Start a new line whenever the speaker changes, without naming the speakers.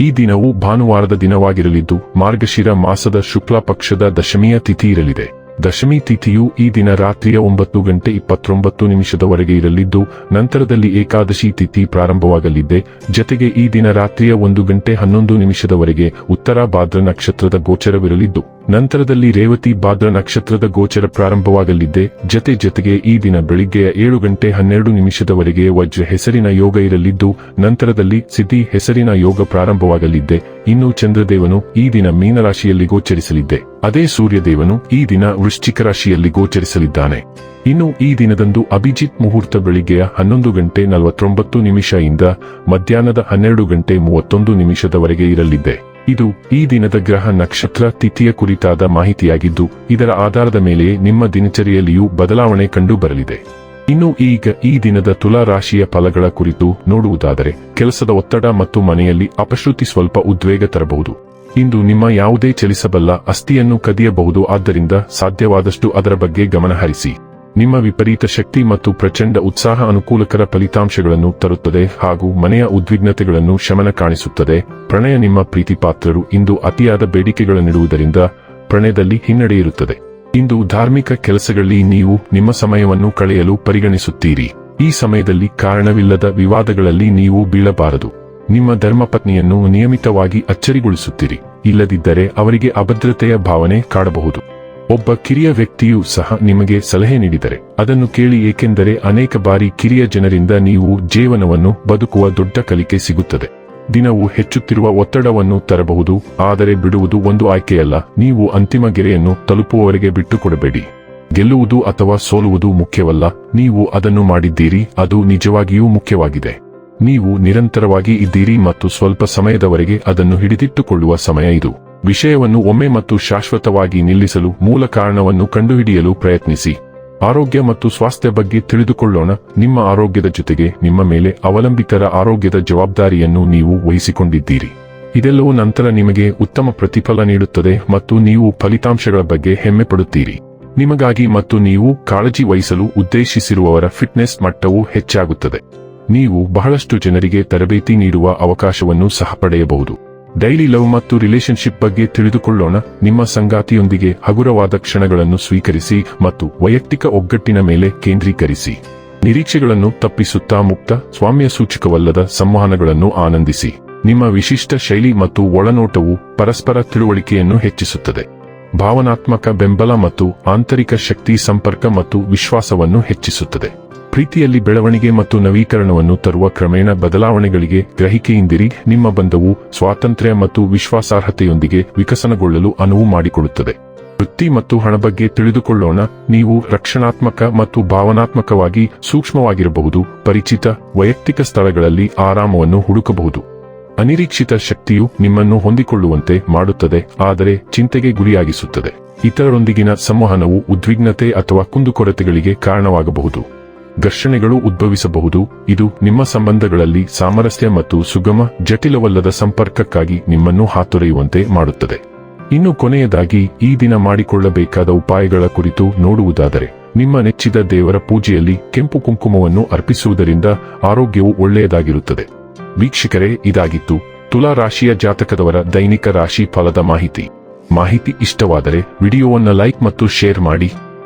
ಈ ದಿನವು ಭಾನುವಾರದ ದಿನವಾಗಿರಲಿದ್ದು ಮಾರ್ಗಶಿರ ಮಾಸದ ಶುಕ್ಲ ಪಕ್ಷದ ದಶಮಿಯ ತಿಥಿ ಇರಲಿದೆ. ದಶಮಿ ತಿಥಿಯು ಈ ದಿನ ರಾತ್ರಿಯ ಒಂಬತ್ತು ಗಂಟೆ ಇಪ್ಪತ್ತೊಂಬತ್ತು ನಿಮಿಷದವರೆಗೆ ಇರಲಿದ್ದು, ನಂತರದಲ್ಲಿ ಏಕಾದಶಿ ತಿಥಿ ಪ್ರಾರಂಭವಾಗಲಿದೆ. ಜತೆಗೆ ಈ ದಿನ ರಾತ್ರಿಯ ಒಂದು ಗಂಟೆ ಹನ್ನೊಂದು ನಿಮಿಷದವರೆಗೆ ಉತ್ತರ ಭಾದ್ರ ನಕ್ಷತ್ರದ ಗೋಚರವಿರಲಿದ್ದು, ನಂತರದಲ್ಲಿ ರೇವತಿ ಭಾದ್ರ ನಕ್ಷತ್ರದ ಗೋಚರ ಪ್ರಾರಂಭವಾಗಲಿದೆ. ಜತೆ ಜತೆಗೆ ಈ ದಿನ ಬೆಳಿಗ್ಗೆಯ ಏಳು ಗಂಟೆ ಹನ್ನೆರಡು ನಿಮಿಷದವರೆಗೆ ವಜ್ರ ಹೆಸರಿನ ಯೋಗ ಇರಲಿದ್ದು, ನಂತರದಲ್ಲಿ ಸಿದ್ಧಿ ಹೆಸರಿನ ಯೋಗ ಪ್ರಾರಂಭವಾಗಲಿದ್ದೆ ಇನ್ನು ಚಂದ್ರದೇವನು ಈ ದಿನ ಮೀನರಾಶಿಯಲ್ಲಿ ಗೋಚರಿಸಲಿದ್ದೆ. ಅದೇ ಸೂರ್ಯದೇವನು ಈ ದಿನ ವೃಶ್ಚಿಕ ರಾಶಿಯಲ್ಲಿ ಗೋಚರಿಸಲಿದ್ದಾನೆ. ಇನ್ನು ಈ ದಿನದಂದು ಅಭಿಜಿತ್ ಮುಹೂರ್ತ ಬೆಳಿಗ್ಗೆಯ ಹನ್ನೊಂದು ಗಂಟೆ ನಲವತ್ತೊಂಬತ್ತು ನಿಮಿಷ ಇಂದ ಮಧ್ಯಾಹ್ನದ ಹನ್ನೆರಡು ಗಂಟೆ ಮೂವತ್ತೊಂದು ನಿಮಿಷದವರೆಗೆ ಇರಲಿದೆ ಇದು ಈ ದಿನದ ಗ್ರಹ ನಕ್ಷತ್ರ ತಿಥಿಯ ಕುರಿತಾದ ಮಾಹಿತಿಯಾಗಿದ್ದು, ಇದರ ಆಧಾರದ ಮೇಲೆ ನಿಮ್ಮ ದಿನಚರಿಯಲ್ಲಿಯೂ ಬದಲಾವಣೆ ಕಂಡು ಬರಲಿದೆ. ಇನ್ನು ಈಗ ಈ ದಿನದ ತುಲಾ ರಾಶಿಯ ಫಲಗಳ ಕುರಿತು ನೋಡುವುದಾದರೆ ಕೆಲಸದ ಒತ್ತಡ ಮತ್ತು ಮನೆಯಲ್ಲಿ ಅಪಶ್ರುತಿ ಸ್ವಲ್ಪ ಉದ್ವೇಗ ತರಬಹುದು. ಇಂದು ನಿಮ್ಮ ಯಾವುದೇ ಚಲಿಸಬಲ್ಲ ಅಸ್ಥಿಯನ್ನು ಕದಿಯಬಹುದು. ಆದ್ದರಿಂದ ಸಾಧ್ಯವಾದಷ್ಟು ಅದರ ಬಗ್ಗೆ ಗಮನಹರಿಸಿ ನಿಮ್ಮ ವಿಪರೀತ ಶಕ್ತಿ ಮತ್ತು ಪ್ರಚಂಡ ಉತ್ಸಾಹ ಅನುಕೂಲಕರ ಫಲಿತಾಂಶಗಳನ್ನು ತರುತ್ತದೆ ಹಾಗೂ ಮನೆಯ ಉದ್ವಿಗ್ನತೆಗಳನ್ನು ಶಮನ ಕಾಣಿಸುತ್ತದೆ. ಪ್ರಣಯ ನಿಮ್ಮ ಪ್ರೀತಿಪಾತ್ರರು ಇಂದು ಅತಿಯಾದ ಬೇಡಿಕೆಗಳನ್ನಿಡುವುದರಿಂದ ಪ್ರಣಯದಲ್ಲಿ ಹಿನ್ನಡೆ ಇರುತ್ತದೆ. ಇಂದು ಧಾರ್ಮಿಕ ಕೆಲಸಗಳಲ್ಲಿ ನೀವು ನಿಮ್ಮ ಸಮಯವನ್ನು ಕಳೆಯಲು ಪರಿಗಣಿಸುತ್ತೀರಿ. ಈ ಸಮಯದಲ್ಲಿ ಕಾರಣವಿಲ್ಲದ ವಿವಾದಗಳಲ್ಲಿ ನೀವು ಬೀಳಬಾರದು. ನಿಮ್ಮ ಧರ್ಮಪತ್ನಿಯನ್ನು ನಿಯಮಿತವಾಗಿ ಅಚ್ಚರಿಗೊಳಿಸುತ್ತೀರಿ. ಇಲ್ಲದಿದ್ದರೆ ಅವರಿಗೆ ಅಭದ್ರತೆಯ ಭಾವನೆ ಕಾಡಬಹುದು. ಒಬ್ಬ ಕಿರಿಯ ವ್ಯಕ್ತಿಯೂ ಸಹ ನಿಮಗೆ ಸಲಹೆ ನೀಡಿದರೆ. ಅದನ್ನು ಕೇಳಿ ಏಕೆಂದರೆ ಅನೇಕ ಬಾರಿ ಕಿರಿಯ ಜನರಿಂದ ನೀವು ಜೀವನವನ್ನು ಬದುಕುವ ದೊಡ್ಡ ಕಲಿಕೆ ಸಿಗುತ್ತದೆ. ದಿನವು ಹೆಚ್ಚುತ್ತಿರುವ ಒತ್ತಡವನ್ನು ತರಬಹುದು, ಆದರೆ ಬಿಡುವುದು ಒಂದು ಆಯ್ಕೆಯಲ್ಲ. ನೀವು ಅಂತಿಮ ಗೆರೆಯನ್ನು ತಲುಪುವವರೆಗೆ ಬಿಟ್ಟುಕೊಡಬೇಡಿ. ಗೆಲ್ಲುವುದು ಅಥವಾ ಸೋಲುವುದು ಮುಖ್ಯವಲ್ಲ. ನೀವು ಅದನ್ನು ಮಾಡಿದ್ದೀರಿ, ಅದು ನಿಜವಾಗಿಯೂ ಮುಖ್ಯವಾಗಿದೆ. ನೀವು ನಿರಂತರವಾಗಿ ಇದ್ದೀರಿ ಮತ್ತು ಸ್ವಲ್ಪ ಸಮಯದವರೆಗೆ ಅದನ್ನು ಹಿಡಿದಿಟ್ಟುಕೊಳ್ಳುವ ಸಮಯ ಇದು. ವಿಷಯವನ್ನು ಒಮ್ಮೆ ಮತ್ತು ಶಾಶ್ವತವಾಗಿ ನಿಲ್ಲಿಸಲು ಮೂಲ ಕಾರಣವನ್ನು ಕಂಡುಹಿಡಿಯಲು ಪ್ರಯತ್ನಿಸಿ. ಆರೋಗ್ಯ ಮತ್ತು ಸ್ವಾಸ್ಥ್ಯ ಬಗ್ಗೆ ತಿಳಿದುಕೊಳ್ಳೋಣ. ನಿಮ್ಮ ಆರೋಗ್ಯದ ಜೊತೆಗೆ ನಿಮ್ಮ ಮೇಲೆ ಅವಲಂಬಿತರ ಆರೋಗ್ಯದ ಜವಾಬ್ದಾರಿಯನ್ನು ನೀವು ವಹಿಸಿಕೊಂಡಿದ್ದೀರಿ. ಇದೆಲ್ಲವೂ ನಂತರ ನಿಮಗೆ ಉತ್ತಮ ಪ್ರತಿಫಲ ನೀಡುತ್ತದೆ ಮತ್ತು ನೀವು ಫಲಿತಾಂಶಗಳ ಬಗ್ಗೆ ಹೆಮ್ಮೆ ಪಡುತ್ತೀರಿ. ನಿಮಗಾಗಿ ಮತ್ತು ನೀವು ಕಾಳಜಿ ವಹಿಸಲು ಉದ್ದೇಶಿಸಿರುವವರ ಫಿಟ್ನೆಸ್ ಮಟ್ಟವು ಹೆಚ್ಚಾಗುತ್ತದೆ. ನೀವು ಬಹಳಷ್ಟು ಜನರಿಗೆ ತರಬೇತಿ ನೀಡುವ ಅವಕಾಶವನ್ನು ಸಹ ಪಡೆಯಬಹುದು. ಡೈಲಿ ಲವ್ ಮತ್ತು ರಿಲೇಶನ್ಶಿಪ್ ಬಗ್ಗೆ ತಿಳಿದುಕೊಳ್ಳೋಣ. ನಿಮ್ಮ ಸಂಗಾತಿಯೊಂದಿಗೆ ಹಗುರವಾದ ಕ್ಷಣಗಳನ್ನು ಸ್ವೀಕರಿಸಿ ಮತ್ತು ವೈಯಕ್ತಿಕ ಒಗ್ಗಟ್ಟಿನ ಮೇಲೆ ಕೇಂದ್ರೀಕರಿಸಿ. ನಿರೀಕ್ಷೆಗಳನ್ನು ತಪ್ಪಿಸುತ್ತಾ ಮುಕ್ತ, ಸ್ವಾಮ್ಯ ಸೂಚಕವಲ್ಲದ ಸಂವಹನಗಳನ್ನು ಆನಂದಿಸಿ. ನಿಮ್ಮ ವಿಶಿಷ್ಟ ಶೈಲಿ ಮತ್ತು ಒಳನೋಟವು ಪರಸ್ಪರ ತಿಳುವಳಿಕೆಯನ್ನು ಹೆಚ್ಚಿಸುತ್ತದೆ. ಭಾವನಾತ್ಮಕ ಬೆಂಬಲ ಮತ್ತು ಆಂತರಿಕ ಶಕ್ತಿ ಸಂಪರ್ಕ ಮತ್ತು ವಿಶ್ವಾಸವನ್ನು ಹೆಚ್ಚಿಸುತ್ತದೆ. ಪ್ರೀತಿಯಲ್ಲಿ ಬೆಳವಣಿಗೆ ಮತ್ತು ನವೀಕರಣವನ್ನು ತರುವ ಕ್ರಮೇಣ ಬದಲಾವಣೆಗಳಿಗೆ ಗ್ರಹಿಕೆಯಿಂದಿರಿ. ನಿಮ್ಮ ಬಂಧವು ಸ್ವಾತಂತ್ರ್ಯ ಮತ್ತು ವಿಶ್ವಾಸಾರ್ಹತೆಯೊಂದಿಗೆ ವಿಕಸನಗೊಳ್ಳಲು ಅನುವು ಮಾಡಿಕೊಡುತ್ತದೆ. ವೃತ್ತಿ ಮತ್ತು ಹಣ ಬಗ್ಗೆ ತಿಳಿದುಕೊಳ್ಳೋಣ. ನೀವು ರಕ್ಷಣಾತ್ಮಕ ಮತ್ತು ಭಾವನಾತ್ಮಕವಾಗಿ ಸೂಕ್ಷ್ಮವಾಗಿರಬಹುದು. ಪರಿಚಿತ, ವೈಯಕ್ತಿಕ ಸ್ಥಳಗಳಲ್ಲಿ ಆರಾಮವನ್ನು ಹುಡುಕಬಹುದು. ಅನಿರೀಕ್ಷಿತ ಶಕ್ತಿಯು ನಿಮ್ಮನ್ನು ಹೊಂದಿಕೊಳ್ಳುವಂತೆ ಮಾಡುತ್ತದೆ, ಆದರೆ ಚಿಂತೆಗೆ ಗುರಿಯಾಗಿಸುತ್ತದೆ. ಇತರರೊಂದಿಗಿನ ಸಂವಹನವು ಉದ್ವಿಗ್ನತೆ ಅಥವಾ ಕುಂದುಕೊರತೆಗಳಿಗೆ ಕಾರಣವಾಗಬಹುದು. ಘರ್ಷಣೆಗಳು ಉದ್ಭವಿಸಬಹುದು. ಇದು ನಿಮ್ಮ ಸಂಬಂಧಗಳಲ್ಲಿ ಸಾಮರಸ್ಯ ಮತ್ತು ಸುಗಮ, ಜಟಿಲವಲ್ಲದ ಸಂಪರ್ಕಕ್ಕಾಗಿ ನಿಮ್ಮನ್ನು ಹಾತೊರೆಯುವಂತೆ ಮಾಡುತ್ತದೆ. ಇನ್ನು ಕೊನೆಯದಾಗಿ, ಈ ದಿನ ಮಾಡಿಕೊಳ್ಳಬೇಕಾದ ಉಪಾಯಗಳ ಕುರಿತು ನೋಡುವುದಾದರೆ, ನಿಮ್ಮ ನೆಚ್ಚಿದ ದೇವರ ಪೂಜೆಯಲ್ಲಿ ಕೆಂಪು ಕುಂಕುಮವನ್ನು ಅರ್ಪಿಸುವುದರಿಂದ ಆರೋಗ್ಯವು ಒಳ್ಳೆಯದಾಗಿರುತ್ತದೆ. ವೀಕ್ಷಕರೇ, ಇದಾಗಿತ್ತು ತುಲಾ ರಾಶಿಯ ಜಾತಕದವರ ದೈನಿಕ ರಾಶಿ ಫಲದ ಮಾಹಿತಿ. ಮಾಹಿತಿ ಇಷ್ಟವಾದರೆ, ವಿಡಿಯೋವನ್ನು ಲೈಕ್ ಮತ್ತು ಶೇರ್ ಮಾಡಿ.